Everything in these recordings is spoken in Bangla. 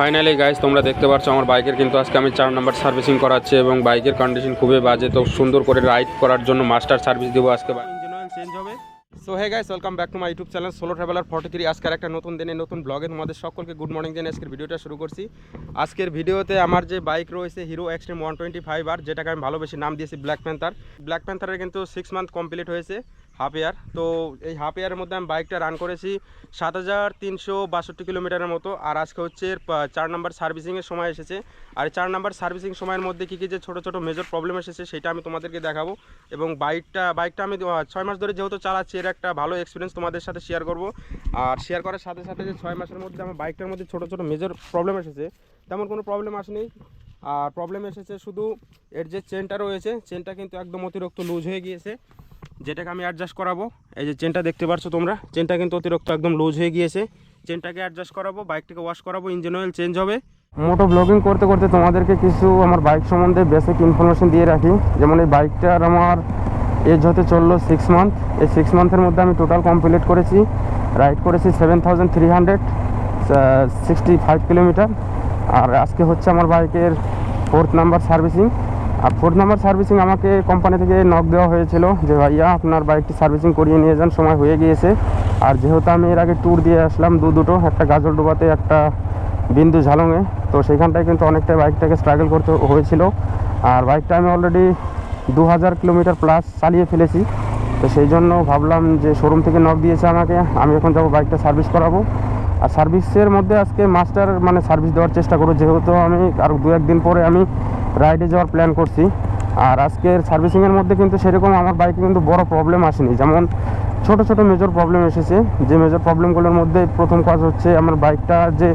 ফাইনালি গাইজ তোমরা দেখতে পাচ্ছ আমার বাইকের, কিন্তু আজকে আমি চার নাম্বার সার্ভিসিং করাচ্ছি এবং বাইকের কন্ডিশন খুবই বাজে, তো সুন্দর করে রাইড করার জন্য মাস্টার সার্ভিস দেবো আজকে। চেঞ্জ হবে। So hey guys welcome back to my YouTube channel solo traveller forty three আজকের একটা নতুন দিনে, নতুন ব্লগে তোমাদের সকলকে গুড মর্নিং জানিয়ে আজকের ভিডিওটা শুরু করছি। আজকের ভিডিওতে আমার যে বাইক রয়েছে Hero Xtreme one twenty five আর, যেটাকে আমি ভালোবেসে নাম দিয়েছি ব্ল্যাক প্যান্থার ব্ল্যাক প্যান্থারের কিন্তু সিক্স মান্থ কমপ্লিট হয়েছে। Half year. তো এই হাফ ইয়ারের মধ্যে আমি বাইকটা রান করেছি সাত হাজার তিনশো বাষট্টি কিলোমিটারের মতো। আর আজকে হচ্ছে চার নাম্বার সার্ভিসিংয়ের সময় এসেছে। আর চার নাম্বার সার্ভিসিং সময়ের মধ্যে কী কী যে ছোটো ছোটো মেজর প্রবলেম এসেছে, সেটা আমি তোমাদেরকে দেখাবো। এবং বাইকটা বাইকটা আমি ছয় মাস ধরে যেহেতু চালাচ্ছি, এর একটা ভালো এক্সপিরিয়েন্স তোমাদের সাথে শেয়ার করব। আর শেয়ার করার সাথে সাথে যে ছয় মাসের মধ্যে আমার বাইকটার মধ্যে ছোটো ছোটো মেজর প্রবলেম এসেছে, তেমন কোনো প্রবলেম আসেনি। আর প্রবলেম এসেছে শুধু এর যে চেনটা রয়েছে চেনটা কিন্তু একদম অতিরিক্ত লুজ হয়ে গিয়েছে। যেটাকে আমি অ্যাডজাস্ট করাবো, এই যে চেনটা দেখতে পাচ্ছ তোমরা চেনটা কিন্তু অতিরিক্ত একদম লুজ হয়ে গিয়েছে। চেনটাকে অ্যাডজাস্ট করাবো বাইকটাকে ওয়াশ করাবো ইঞ্জিন অয়েল চেঞ্জ হবে। মোটো ব্লগিং করতে করতে তোমাদেরকে কিছু আমার বাইক সম্বন্ধে বেসিক ইনফরমেশন দিয়ে রাখি। যেমন এই বাইকটার আমার এজ হতে চলল সিক্স মান্থ এই সিক্স মান্থের মধ্যে আমি টোটাল কমপ্লিট করেছি। রাইড করেছি seven thousand three hundred sixty five kilometre আর আজকে হচ্ছে আমার বাইকের ফোর্থ নাম্বার সার্ভিসিং আর ফোর্থ নাম্বার সার্ভিসিং আমাকে কোম্পানি থেকে নক দেওয়া হয়েছিল যে, ভাইয়া, আপনার বাইকটি সার্ভিসিং করিয়ে নিয়ে যান, সময় হয়ে গিয়েছে। আর যেহেতু আমি এর আগে ট্যুর দিয়ে আসলাম দু দুটো, একটা গাজল গাজলডোবাতে একটা বিন্দু ঝালংয়ে, তো সেখানটায় কিন্তু অনেকটাই বাইকটাকে স্ট্রাগল করতে হয়েছিল। আর বাইকটা আমি অলরেডি দু হাজার কিলোমিটার প্লাস চালিয়ে ফেলেছি। তো সেই জন্য ভাবলাম যে শোরুম থেকে নক দিয়েছে আমাকে, আমি এখন যাব বাইকটা সার্ভিস করাবো। আর সার্ভিসের মধ্যে আজকে মাস্টার মানে সার্ভিস দেওয়ার চেষ্টা করব। যেহেতু আমি আর দু একদিন পরে আমি রাইডে যাওয়ার প্ল্যান করছি। আর আজকের সার্ভিসিংয়ের মধ্যে কিন্তু সেরকম আমার বাইকে কিন্তু বড় প্রবলেম আসেনি। যেমন ছোট ছোট মেজর প্রবলেম এসেছে। যে মেজর প্রবলেমগুলোর মধ্যে প্রথম কাজ হচ্ছে আমার বাইকটা যে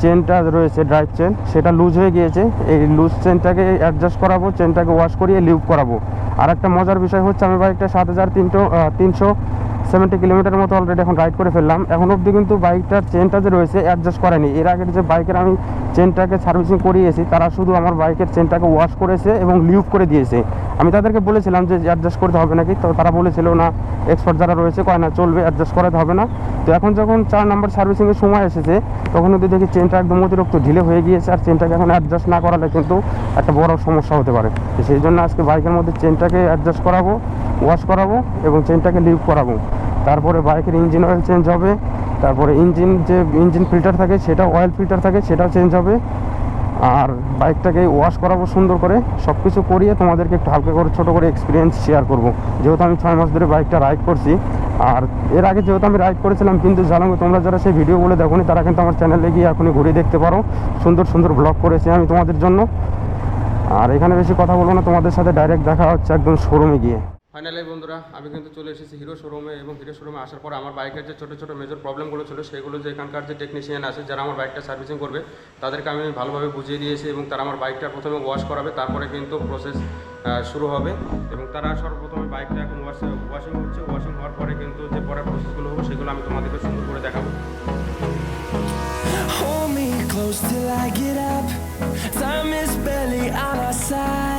চেনটা রয়েছে ড্রাইভ চেন সেটা লুজ হয়ে গিয়েছে। এই লুজ চেনটাকে অ্যাডজাস্ট করাবো চেনটাকে ওয়াশ করিয়ে লিভ করাবো। আর একটা মজার বিষয় হচ্ছে আমি বাইকটা সাত হাজার তিনশো তিনশো সেভেন্টি কিলোমিটার মতো অলরেডি এখন রাইড করে ফেললাম। এখন অবধি কিন্তু বাইকটার চেনটা যে রয়েছে অ্যাডজাস্ট করেনি। এর আগের যে বাইকের আমি চেনটাকে সার্ভিসিং করিয়েছি, তারা শুধু আমার বাইকের চেনটাকে ওয়াশ করেছে এবং লিভ করে দিয়েছে। আমি তাদেরকে বলেছিলাম যে অ্যাডজাস্ট করতে হবে নাকি? তো তারা বলেছিল, না এক্সপার্ট যারা রয়েছে কয় না, চলবে অ্যাডজাস্ট করাতে হবে না। তো এখন যখন চার নাম্বার সার্ভিসিংয়ের সময় এসেছে, তখন যদি দেখি চেনটা একদম অতিরিক্ত ঢিলে হয়ে গিয়েছে আর চেনটাকে এখন অ্যাডজাস্ট না করালে কিন্তু একটা বড় সমস্যা হতে পারে। তো সেই জন্য আজকে বাইকের মধ্যে চেনটাকে অ্যাডজাস্ট করাবো ওয়াশ করাবো এবং চেনটাকে লিভ করাবো। তারপরে বাইকের ইঞ্জিন অয়েল চেঞ্জ হবে, তারপরে ইঞ্জিন যে ইঞ্জিন ফিল্টার থাকে সেটা অয়েল ফিল্টার থাকে, সেটাও চেঞ্জ হবে। আর বাইকটাকে ওয়াশ করাবো সুন্দর করে সব কিছু করিয়ে তোমাদেরকে একটু হালকা করে ছোটো করে এক্সপিরিয়েন্স শেয়ার করব। যেহেতু আমি ছয় মাস ধরে বাইকটা রাইড করছি, আর এর আগে যেহেতু আমি রাইড করেছিলাম, কিন্তু জানাব তোমরা যারা সেই ভিডিওগুলো দেখোনি, তারা কিন্তু আমার চ্যানেলে গিয়ে এখনই ঘুরে দেখতে পারো। সুন্দর সুন্দর ব্লগ করেছি আমি তোমাদের জন্য। আর এখানে বেশি কথা বলব না, তোমাদের সাথে ডাইরেক্ট দেখা হচ্ছে একদম শোরুমে গিয়ে। ফাইনালি বন্ধুরা, আমি কিন্তু চলে এসেছি হিরো শোরুমে এবং হিরো শোরুমে আসার পর আমার বাইকের যে ছোটো ছোটো মেজর প্রবলেমগুলো ছিল, সেগুলো যে এখানকার যে টেকনিশিয়ান আছে, যারা আমার বাইকটা সার্ভিসিং করবে, তাদেরকে আমি ভালোভাবে বুঝিয়ে দিয়েছি এবং তারা আমার বাইকটা প্রথমে ওয়াশ করাবে, তারপরে কিন্তু প্রসেস শুরু হবে এবং তারা সর্বপ্রথমে বাইকটা এখন ওয়াশ ওয়াশিং হচ্ছে ওয়াশিং হওয়ার পরে কিন্তু যে পরের প্রসেসগুলো হবে, সেগুলো আমি তোমাদেরকে সুন্দর করে দেখাবো till I get up. Time is barely on our side.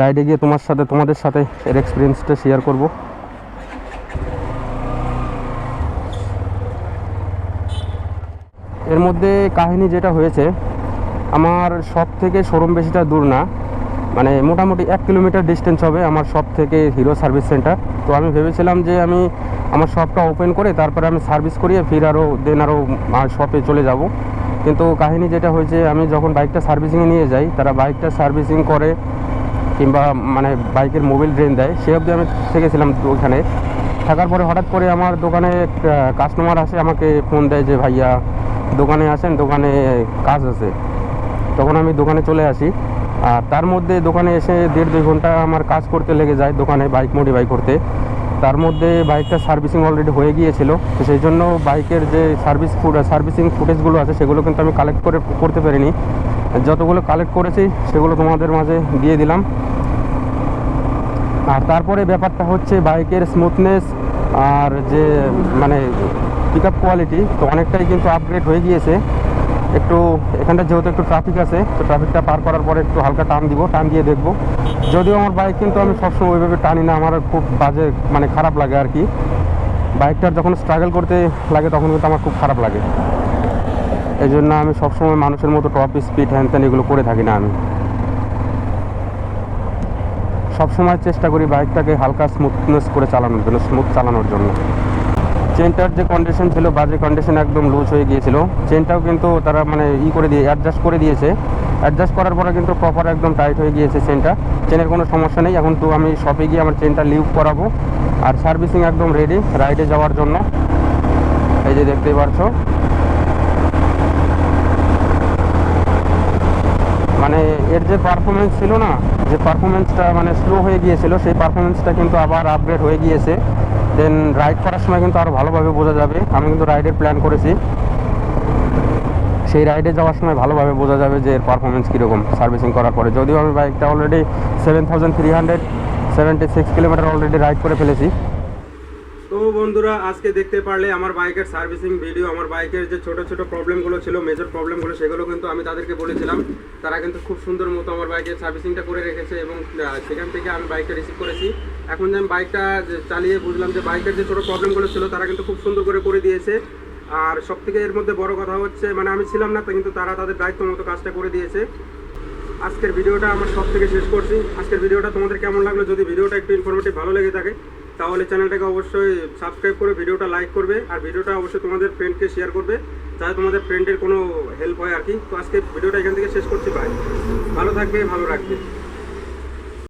রাইডে গিয়ে তোমার সাথে, তোমাদের সাথে এর এক্সপিরিয়েন্সটা শেয়ার করব। এর মধ্যে কাহিনী যেটা হয়েছে, আমার সব থেকে শোরুম বেশিটা দূর না। মানে মোটামুটি এক কিলোমিটার ডিস্টেন্স হবে আমার সব থেকে হিরো সার্ভিস সেন্টার তো আমি ভেবেছিলাম যে আমি আমার শপটা ওপেন করে তারপরে আমি সার্ভিস করিয়ে ফির আরও দেন আরও শপে চলে যাব। কিন্তু কাহিনী যেটা হয়েছে, আমি যখন বাইকটা সার্ভিসিংয়ে নিয়ে যাই, তারা বাইকটা সার্ভিসিং করে কিংবা মানে বাইকের মোবিল ড্রেন দেয়, সে অবধি আমি থেকেছিলাম ওখানে থাকার পরে হঠাৎ করে আমার দোকানে কাস্টমার আসে, আমাকে ফোন দেয় যে, ভাইয়া, দোকানে আসেন, দোকানে কাজ আছে। তখন আমি দোকানে চলে আসি। আর তার মধ্যে দোকানে এসে দেড় দুই ঘণ্টা আমার কাজ করতে লেগে যায় দোকানে বাইক মডিফাই করতে। তার মধ্যে বাইকটা সার্ভিসিং অলরেডি হয়ে গিয়েছিল। তো সেই জন্য বাইকের যে সার্ভিস ফুড সার্ভিসিং ফুটেজগুলো আছে, সেগুলো কিন্তু আমি কালেক্ট করে, করতে পারিনি। যতগুলো কালেক্ট করেছি, সেগুলো তোমাদের মাঝে দিয়ে দিলাম। আর তারপরে ব্যাপারটা হচ্ছে বাইকের স্মুথনেস আর যে মানে পিক আপ কোয়ালিটি তো অনেকটাই কিন্তু আপগ্রেড হয়ে গিয়েছে। একটু, এখানটা যেহেতু একটু ট্রাফিক আছে, তো ট্রাফিকটা পার করার পরে একটু হালকা টান দিব, টান দিয়ে দেখব। যদিও আমার বাইক কিন্তু আমি সবসময় ওইভাবে টানি না, আমার খুব বাজে মানে খারাপ লাগে আর কি। বাইকটার যখন স্ট্রাগল করতে লাগে, তখন কিন্তু আমার খুব খারাপ লাগে। এই জন্য আমি সবসময় মানুষের মতো টপ স্পিড হ্যান ত্যান এগুলো করে থাকি না আমি। সবসময় চেষ্টা করি বাইকটাকে হালকা স্মুথনেস করে চালানোর জন্য স্মুথ চালানোর জন্য। চেনটার যে কন্ডিশন ছিল বাজে কন্ডিশন একদম লুজ হয়ে গিয়েছিল, চেনটাও কিন্তু তারা মানে ই করে দিয়ে অ্যাডজাস্ট করে দিয়েছে। অ্যাডজাস্ট করার পরে কিন্তু প্রপার একদম টাইট হয়ে গিয়েছে চেনটা। চেনের কোনো সমস্যা নেই, এখন তো আমি শপে গিয়ে আমার চেনটা লিভ করাবো। আর সার্ভিসিং একদম রেডি রাইডে যাওয়ার জন্য। এই যে দেখতেই পারছ মানে এর যে পারফরমেন্স ছিল না, যে পারফরমেন্সটা মানে স্লো হয়ে গিয়েছিল, সেই পারফরমেন্সটা কিন্তু আবার আপগ্রেড হয়ে গিয়েছে। দেন রাইড করার সময় কিন্তু আরও ভালোভাবে বোঝা যাবে। আমি কিন্তু রাইডের প্ল্যান করেছি। সেই রাইডে যাওয়ার সময় ভালোভাবে বোঝা যাবে যে এর পারফরমেন্স কীরকম সার্ভিসিং করার পরে। যদিও আমি বাইকটা already seven thousand three hundred seventy six kilometre already ride করে ফেলেছি। তো বন্ধুরা, আজকে দেখতে পারলে আমার বাইকের সার্ভিসিং ভিডিও, আমার বাইকের যে ছোট ছোট প্রবলেমগুলো ছিল মেজর প্রবলেমগুলো, সেগুলো কিন্তু আমি তাদেরকে বলেছিলাম। তারা কিন্তু খুব সুন্দর মতো আমার বাইকের সার্ভিসিংটা করে রেখেছে এবং সেখান থেকে আমি বাইকটা রিসিভ করেছি। এখন যে আমি বাইকটা চালিয়ে বুঝলাম যে বাইকের যে ছোটো প্রবলেমগুলো ছিল, তারা কিন্তু খুব সুন্দর করে করে দিয়েছে। আর সব থেকে এর মধ্যে বড় কথা হচ্ছে মানে আমি ছিলাম না, কিন্তু তারা তাদের দায়িত্ব মতো কাজটা করে দিয়েছে। আজকের ভিডিওটা আমার সব থেকে শেষ করছি। আজকের ভিডিওটা তোমাদের কেমন লাগল? যদি ভিডিওটা একটু ইনফরমেটিভ ভালো লেগে থাকে তাহলে চ্যানেলটাকে অবশ্যই সাবস্ক্রাইব করে ভিডিওটা লাইক করবে, আর ভিডিওটা অবশ্যই তোমাদের ফ্রেন্ডকে শেয়ার করবে, যাতে তোমাদের ফ্রেন্ডের কোনো হেল্প হয় আর কি। তো আজকে ভিডিওটা এখান থেকে শেষ করছি বাই ভালো থাকবে, ভালো রাখবে।